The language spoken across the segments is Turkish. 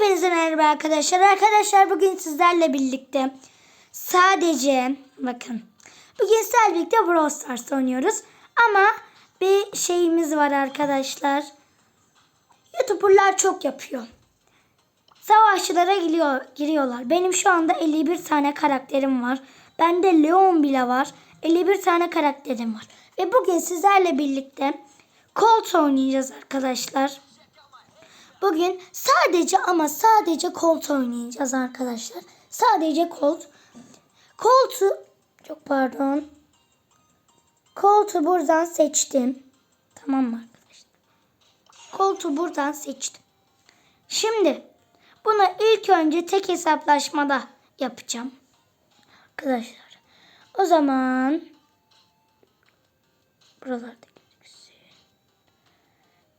Hepinize merhaba arkadaşlar. Arkadaşlar bugün sizlerle birlikte sadece bakın bugün sizlerle birlikte Brawl Stars oynuyoruz. Ama bir şeyimiz var arkadaşlar. YouTuber'lar çok yapıyor. Savaşçılara giriyor, giriyorlar. Benim şu anda 51 tane karakterim var. Bende Leon bile var. 51 tane karakterim var. Ve bugün sizlerle birlikte Colt oynayacağız arkadaşlar. Bugün sadece ama sadece Colt oynayacağız arkadaşlar. Sadece Colt. Colt'u çok pardon. Colt'u buradan seçtim. Tamam mı arkadaşlar? Colt'u buradan seçtim. Şimdi bunu ilk önce tek hesaplaşmada yapacağım. Arkadaşlar. O zaman buralarda gözüksün.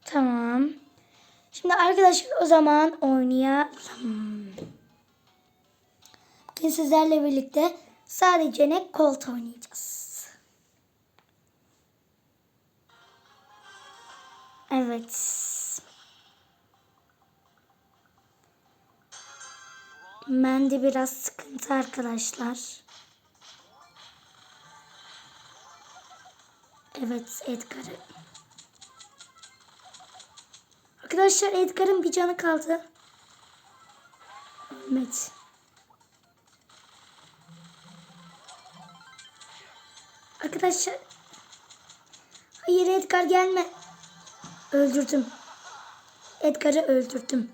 Tamam. Şimdi arkadaşlar o zaman oynayalım. Bugün sizlerle birlikte sadece ne Colt oynayacağız. Evet. Bende biraz sıkıntı arkadaşlar. Evet Edgar'ı. Arkadaşlar Edgar'ın bir canı kaldı. Evet. Arkadaşlar. Hayır Edgar gelme. Öldürdüm. Edgar'ı öldürdüm.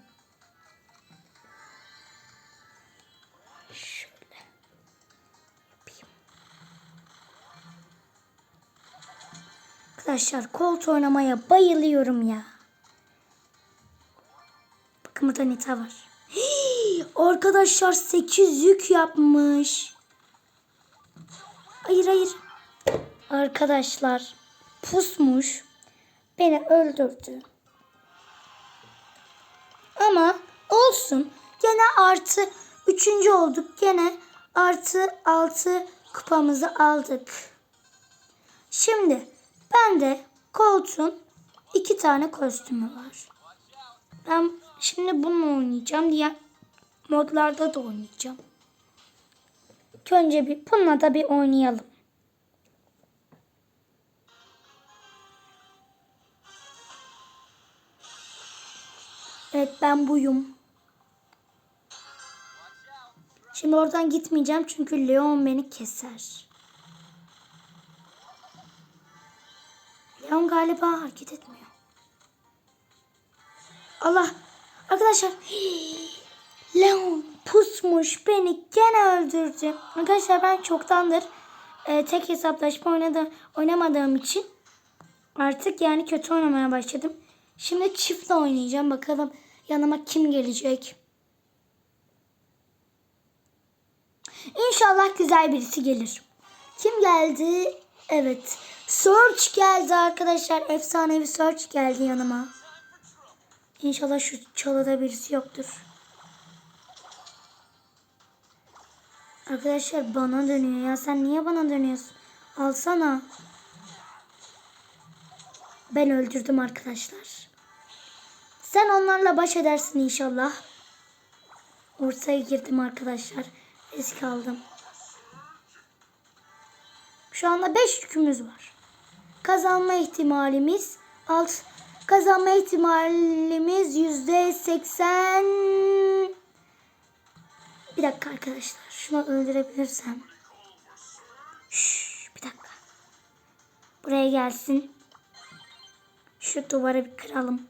Arkadaşlar kolt oynamaya bayılıyorum ya. Nita var. Hii, arkadaşlar 8 yük yapmış. Hayır hayır. Arkadaşlar pusmuş. Beni öldürdü. Ama olsun. Gene artı üçüncü olduk. Gene artı altı kupamızı aldık. Şimdi ben de Colt'un iki tane kostümü var. Ben şimdi bununla oynayacağım. Diğer modlarda da oynayacağım. Önce bir bununla da bir oynayalım. Evet ben buyum. Şimdi oradan gitmeyeceğim çünkü Leon beni keser. Leon galiba hareket etmiyor. Allah. Arkadaşlar. Leon pusmuş beni gene öldürdü. Arkadaşlar ben çoktandır e, tek hesaplaşma oynadı, oynamadığım için artık yani kötü oynamaya başladım. Şimdi çiftle oynayacağım. Bakalım yanıma kim gelecek. İnşallah güzel birisi gelir. Kim geldi? Evet. Search geldi arkadaşlar. Efsanevi Search geldi yanıma. İnşallah şu çalıda birisi yoktur. Arkadaşlar bana dönüyor ya. Sen niye bana dönüyorsun? Alsana. Ben öldürdüm arkadaşlar. Sen onlarla baş edersin inşallah. Ortaya girdim arkadaşlar. Risk aldım. Şu anda 5 yükümüz var. Kazanma ihtimalimiz alt kazanma ihtimalimiz yüzde seksen. Bir dakika arkadaşlar. Şunu öldürebilirsem. Şş, bir dakika. Buraya gelsin. Şu duvarı bir kıralım.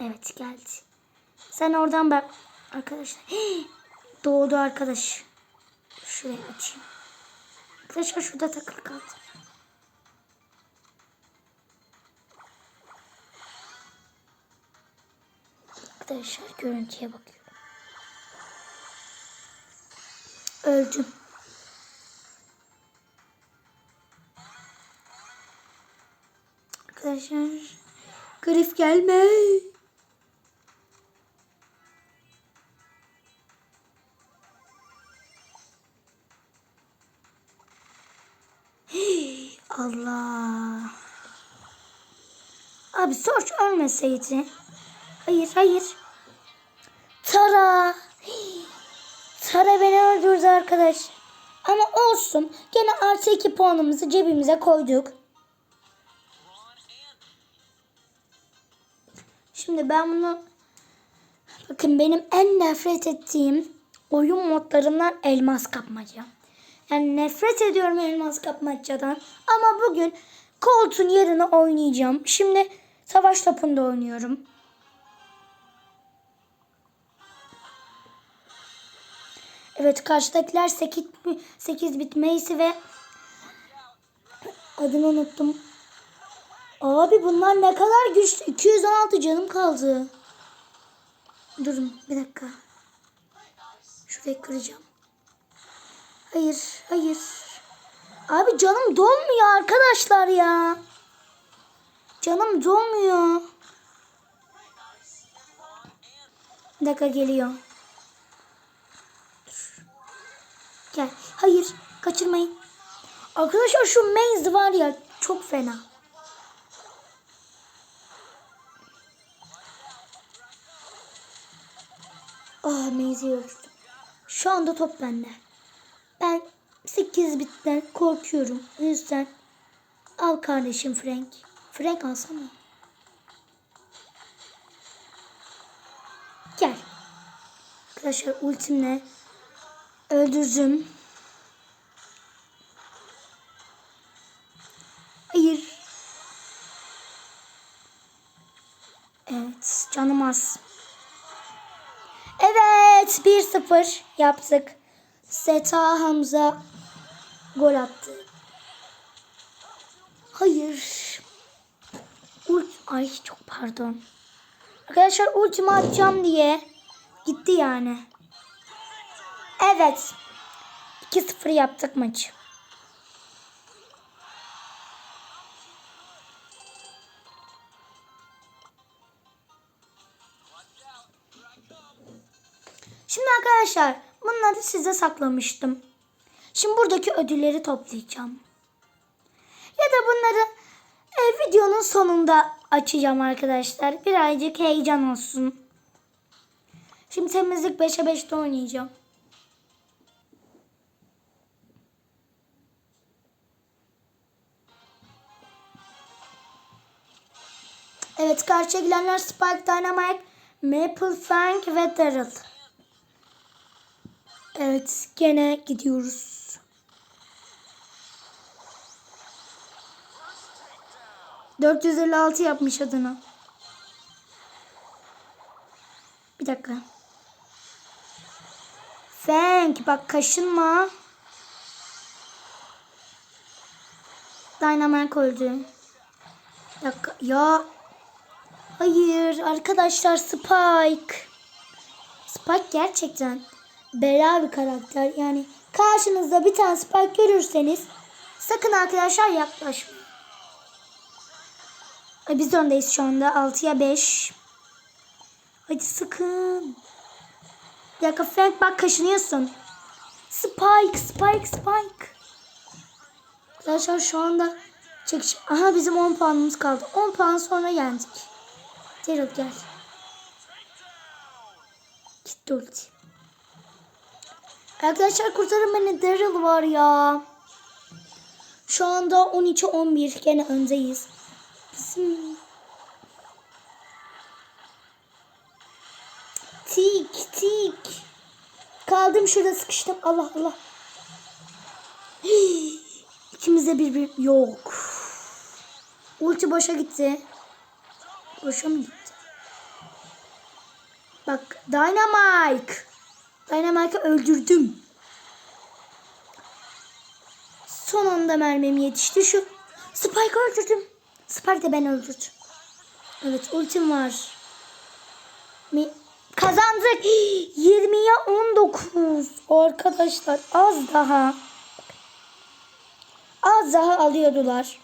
Evet geldi. Sen oradan bak. Arkadaşlar. Hii, doğdu arkadaş. Şuraya açayım. Arkadaşlar şurada takılı kaldı. Arkadaşlar görüntüye bakıyorum. Öldüm. Arkadaşlar grif gelme. Allah. Abi Sorç ölmeseydi. Hayır hayır. Ya. Tara beni öldürdü arkadaş. Ama olsun. Gene artı iki puanımızı cebimize koyduk. Şimdi ben bunu bakın benim en nefret ettiğim oyun modlarından elmas kapmaca. Yani nefret ediyorum elmas kapmacadan. Ama bugün koltuğun yerine oynayacağım. Şimdi savaş topunda oynuyorum. Evet karşıdakiler 8, 8 bit Macy ve adını unuttum. Abi bunlar ne kadar güçlü. 216 canım kaldı. Durun bir dakika. Şurayı kıracağım. Hayır, hayır. Abi canım dolmuyor arkadaşlar ya. Canım dolmuyor. Bir dakika geliyor. Hayır, kaçırmayın. Arkadaşlar şu Maze var ya çok fena. Ah Maze'i öldürdüm. Şu anda top bende. Ben 8 bitten korkuyorum. O yüzden al kardeşim Frank. Frank alsana. Gel. Arkadaşlar ultimle öldürdüm. Hayır. Evet canım az. Evet 1-0 yaptık. Seta Hamza gol attı. Hayır. Ult Ay çok pardon. Arkadaşlar ultimi atacağım diye gitti yani. Evet. 2-0 yaptık maçı. Şimdi arkadaşlar bunları size saklamıştım. Şimdi buradaki ödülleri toplayacağım. Ya da bunları e, videonun sonunda açacağım arkadaşlar. Birazcık heyecan olsun. Şimdi temizlik 5'e 5'te oynayacağım. Evet karşıya gelenler Spike, Dynamite, Maple, Frank ve Daryl. Evet gene gidiyoruz. ...456 yapmış adını. Bir dakika. Frank bak kaşınma. Dynamite öldü. Bir dakika ya. Hayır arkadaşlar Spike. Spike gerçekten bela bir karakter. Yani karşınızda bir tane Spike görürseniz sakın arkadaşlar yaklaşmayın. Ay, Biz öndeyiz şu anda 6'ya 5. Hadi sıkın. Bir dakika Frank bak kaşınıyorsun. Spike, Spike, Spike. Arkadaşlar şu anda çekiş... Aha bizim 10 puanımız kaldı. 10 puan sonra yendik. Daryl gel. Gitti ulti. Arkadaşlar kurtarın beni Daryl var ya. Şu anda 13-11 gene öndeyiz. Bizim... Tik tik. Kaldım şurada sıkıştım. Allah Allah. Hii. İkimiz de bir, bir yok. Ulti boşa gitti. Boşa mı gitti? Bak Dynamite. Dynamite'ı öldürdüm. Son anda mermim yetişti. Şu Spike'ı öldürdüm. Spike de ben öldürdüm. Evet ultim var. Mi Kazandık. 20'ye 19. Arkadaşlar az daha. Az daha alıyordular.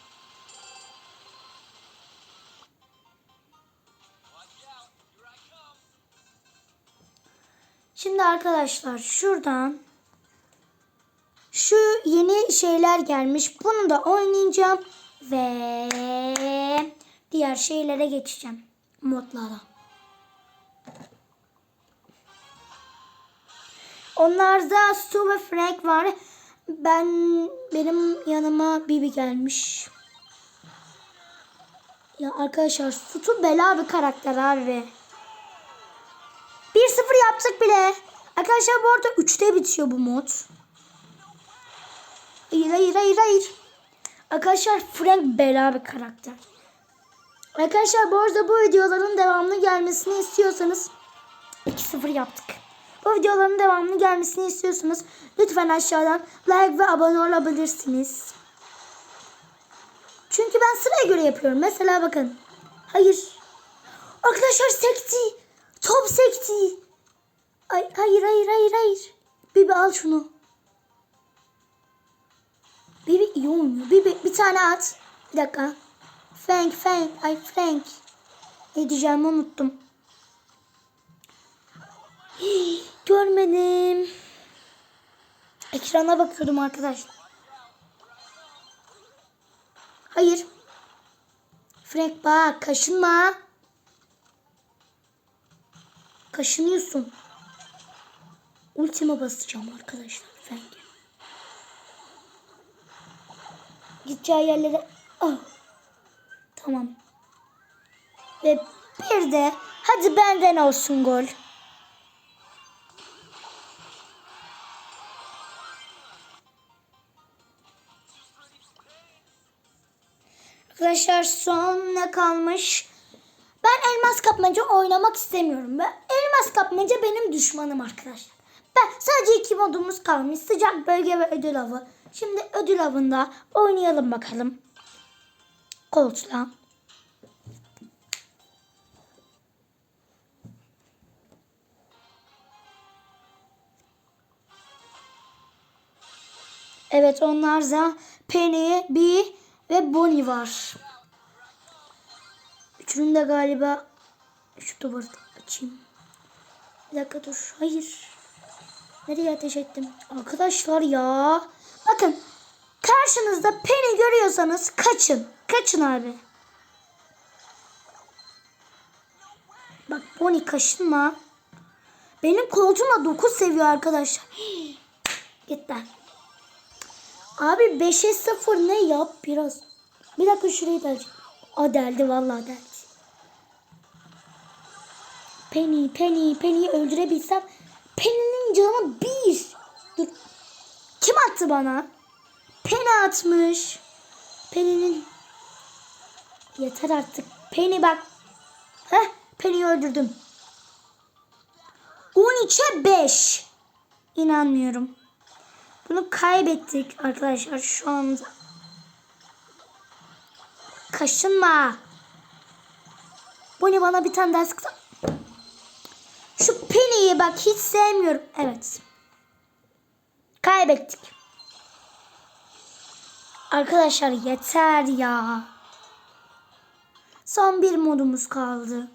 Şimdi arkadaşlar şuradan şu yeni şeyler gelmiş. Bunu da oynayacağım ve diğer şeylere geçeceğim. Modlara. Onlarda Stu ve Frank var. Ben benim yanıma Bibi gelmiş. Ya arkadaşlar Stu bela bir karakter abi. 1-0 yaptık bile. Arkadaşlar bu arada 3'te bitiyor bu mod. Hayır hayır hayır hayır. Arkadaşlar Frank bela bir karakter. Arkadaşlar bu arada bu videoların devamlı gelmesini istiyorsanız 2-0 yaptık. Bu videoların devamlı gelmesini istiyorsanız lütfen aşağıdan like ve abone olabilirsiniz. Çünkü ben sıraya göre yapıyorum. Mesela bakın. Hayır. Arkadaşlar sekti. Top sekti. Ay, hayır hayır hayır hayır. Bibi al şunu. Bibi iyi oynuyor. Bibi bir tane at. Bir dakika. Frank Frank. Ay Frank. Ne diyeceğimi unuttum. Hii, görmedim. Ekrana bakıyordum arkadaşlar. Hayır. Frank bak kaşınma. Kaşınıyorsun. Ultima basacağım arkadaşlar Frank'e. Gideceği yerlere... Ah. Tamam. Ve bir de hadi benden olsun gol. Arkadaşlar son ne kalmış? Ben elmas kapmaca oynamak istemiyorum. Ben elmas kapmaca benim düşmanım arkadaşlar. Ben sadece iki modumuz kalmış. Sıcak bölge ve ödül avı. Şimdi ödül avında oynayalım bakalım. Colt'la. Evet onlar da Penny, Bee ve Bonnie var. Üçünün de galiba şu duvarı açayım. Bir dakika dur. Hayır. Nereye ateş ettim? Arkadaşlar ya. Bakın. Karşınızda Penny görüyorsanız kaçın. Kaçın abi. Bak Bonnie kaşınma. Benim koltuğuma 9 seviyor arkadaşlar. Hii. Git lan. Abi 5'e 0 ne yap biraz. Bir dakika şurayı aç. O deldi vallahi deldi. Penny, Penny, Penny'yi öldürebilsem. Penny'nin canı bir. Dur. Kim attı bana? Penny atmış. Penny'nin. Yeter artık. Penny bak. Heh, Penny'yi öldürdüm. 13'e 5. İnanmıyorum. Bunu kaybettik arkadaşlar şu anda. Kaşınma. Bu ne bana bir tane daha sıktı. Şu Penny'yi bak hiç sevmiyorum. Evet. Kaybettik. Arkadaşlar yeter ya. Son bir modumuz kaldı.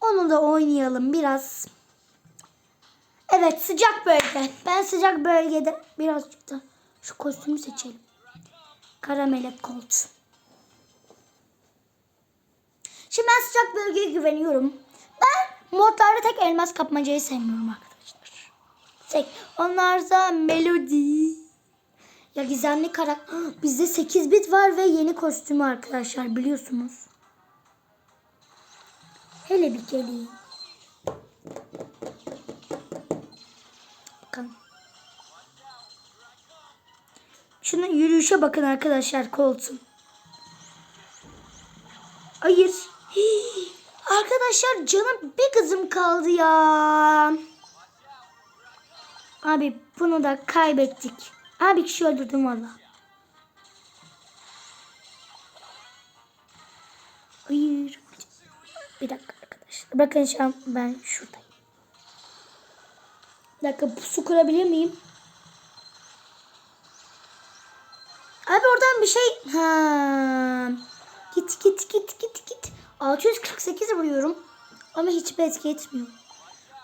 Onu da oynayalım biraz. Evet sıcak bölge. Ben sıcak bölgede birazcık da şu kostümü seçelim. Kara melek kolt. Şimdi ben sıcak bölgeye güveniyorum. Modlarda tek elmas kapmacayı sevmiyorum arkadaşlar. Tek. Onlar da melodi. Ya gizemli karakter. Bizde 8 bit var ve yeni kostümü arkadaşlar biliyorsunuz. Hele bir geleyim. Bakın. Şuna yürüyüşe bakın arkadaşlar koltuğum. Hayır. Hii. Arkadaşlar canım bir kızım kaldı ya. Abi bunu da kaybettik. Abi kişi öldürdüm valla. Hayır. Bir dakika arkadaşlar. Bakın şu an ben şuradayım. Bir dakika su kurabilir miyim? Abi oradan bir şey... Ha. Git git git git git. 648 vuruyorum. Ama hiçbir etki etmiyor.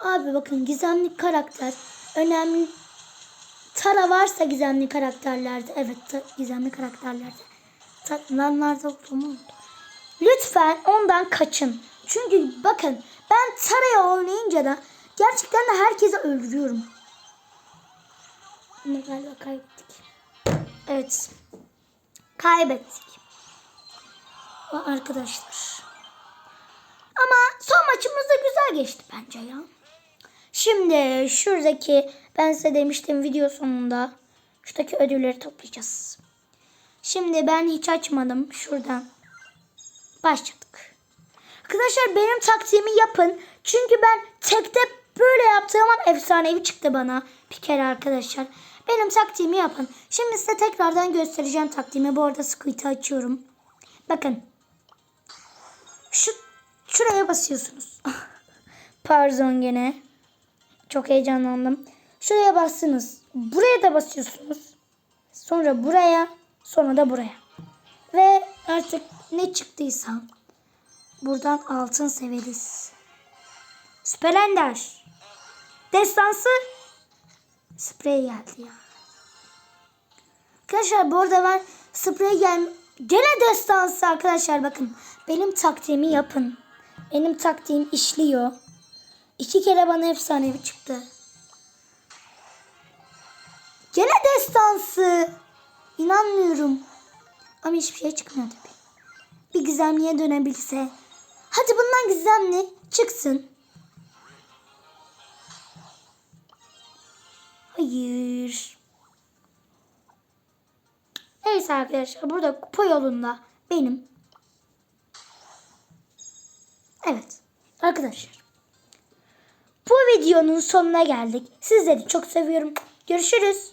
Abi bakın gizemli karakter. Önemli. Tara varsa gizemli karakterlerde. Evet gizemli karakterlerde. Tatlanlarda olduğumu Lütfen ondan kaçın. Çünkü bakın ben Tara'ya oynayınca da gerçekten de herkesi öldürüyorum. Yine galiba kaybettik. Evet. Kaybettik. Arkadaşlar. Ama son maçımız da güzel geçti bence ya. Şimdi şuradaki ben size demiştim video sonunda şuradaki ödülleri toplayacağız. Şimdi ben hiç açmadım şuradan. Başladık. Arkadaşlar benim taktiğimi yapın. Çünkü ben tekte böyle yaptığım an efsanevi çıktı bana bir kere arkadaşlar. Benim taktiğimi yapın. Şimdi size tekrardan göstereceğim taktiğimi. Bu arada Squid'i açıyorum. Bakın. Şu şuraya basıyorsunuz. Pardon gene. Çok heyecanlandım. Şuraya bastınız. Buraya da basıyorsunuz. Sonra buraya, sonra da buraya. Ve artık ne çıktıysa buradan altın severiz. Süper. Destansı sprey geldi ya. Arkadaşlar bu arada ben sprey gel gene destansı arkadaşlar bakın. Benim taktiğimi yapın. Benim taktiğim işliyor. İki kere bana efsanevi çıktı. Gene destansı. İnanmıyorum. Ama hiçbir şey çıkmıyor tabii. Bir gizemliye dönebilse. Hadi bundan gizemli çıksın. Hayır. Neyse arkadaşlar burada kupa yolunda benim. Evet arkadaşlar. Bu videonun sonuna geldik. Sizleri çok seviyorum. Görüşürüz.